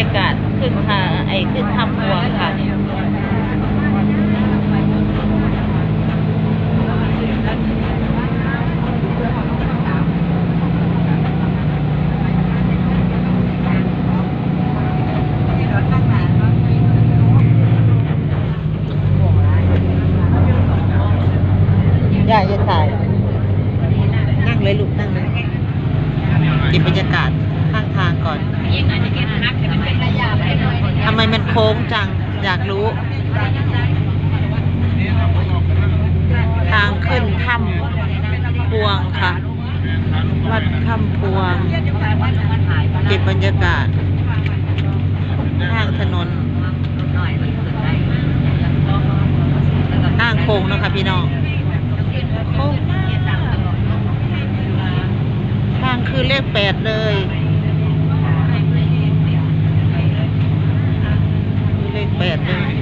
ยากาศขึ้นค่ะ ไอขึ้นทำพวงค่ะอย่าจะถ่าย นั่งเลยลูกนั่งเลยเก็บบรรยากาศ ข้างทางก่อนทำไมมันโค้งจัง อยากรู้ ทางขึ้นถ้ำพวงค่ะ วัดถ้ำพวง เก็บบรรยากาศทางถนนทางโค้งนะคะพี่น้องโค้งทางคือเลขแปดเลย แปดหนึ่ง